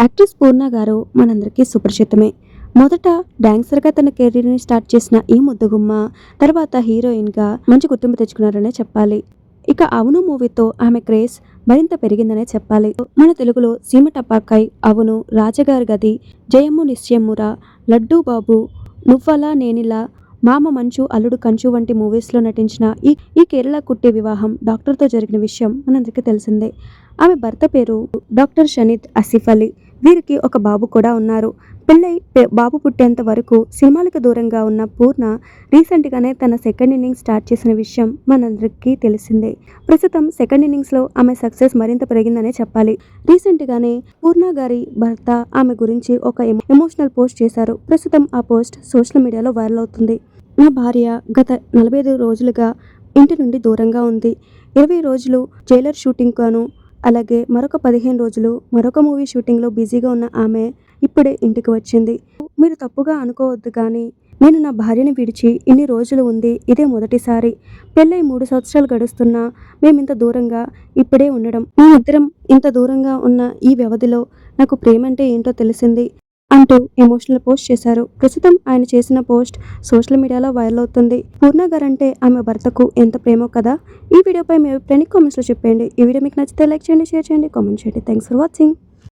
Actress పూర్ణ గారు మనందరికీ సుపరిచితమే. మొదట డాన్సర్గా తన కెరీర్ని స్టార్ట్ చేసిన ఈ ముద్దుగుమ్మ తర్వాత హీరోయిన్గా మంచి గుర్తింపు తెచ్చుకున్నారనే చెప్పాలి. ఇక అవును మూవీతో ఆమె క్రేజ్ మరింత పెరిగిందనే చెప్పాలి. మన తెలుగులో సీమ టపాకాయ్ అవును రాజగారి గది జయమ్ము నిశ్చయమురా లడ్డూ బాబు నువ్వలా నేనిలా మామ మంచు అల్లుడు కంచు వంటి మూవీస్లో నటించిన ఈ ఈ కేరళ కుట్టి వివాహం డాక్టర్తో జరిగిన విషయం మనందరికీ తెలిసిందే. ఆమె భర్త పేరు డాక్టర్ షనీద్ అసిఫ్ అలీ. వీరికి ఒక బాబు కూడా ఉన్నారు. పిల్లై బాబు పుట్టేంత వరకు సినిమాలకు దూరంగా ఉన్న పూర్ణ రీసెంట్గానే తన సెకండ్ ఇన్నింగ్స్ స్టార్ట్ చేసిన విషయం మనందరికీ తెలిసిందే. ప్రస్తుతం సెకండ్ ఇన్నింగ్స్లో ఆమె సక్సెస్ మరింత పెరిగిందనే చెప్పాలి. రీసెంట్గానే పూర్ణ గారి భర్త ఆమె గురించి ఒక ఎమోషనల్ పోస్ట్ చేశారు. ప్రస్తుతం ఆ పోస్ట్ సోషల్ మీడియాలో వైరల్ అవుతుంది. నా భార్య గత నలభై ఐదు రోజులుగా ఇంటి నుండి దూరంగా ఉంది. ఇరవై రోజులు జైలర్ షూటింగ్ గాను అలాగే మరొక పదిహేను రోజులు మరొక మూవీ షూటింగ్లో బిజీగా ఉన్న ఆమె ఇప్పుడే ఇంటికి వచ్చింది. మీరు తప్పుగా అనుకోవద్దు కానీ నేను నా భార్యని విడిచి ఇన్ని రోజులు ఉంది ఇదే మొదటిసారి. పెళ్ళై మూడు సంవత్సరాలు గడుస్తున్నా మేము ఇంత దూరంగా ఇప్పుడే ఉండడం. మేమిద్దరం ఇంత దూరంగా ఉన్న ఈ వ్యవధిలో నాకు ప్రేమ అంటే ఏంటో తెలిసింది. అంటూ ఎమోషనల్ పోస్ట్ చేశారు. ప్రస్తుతం ఆయన చేసిన పోస్ట్ సోషల్ మీడియాలో వైరల్ అవుతుంది. పూర్ణ గారు అంటే ఆమె భర్తకు ఎంత ప్రేమో కదా? ఈ వీడియోపై మీ అభిప్రాయాన్ని కామెంట్స్లో చెప్పండి ఈ వీడియో మీకు నచ్చితే లైక్ చేయండి షేర్ చేయండి కామెంట్ చేయండి. Thanks for watching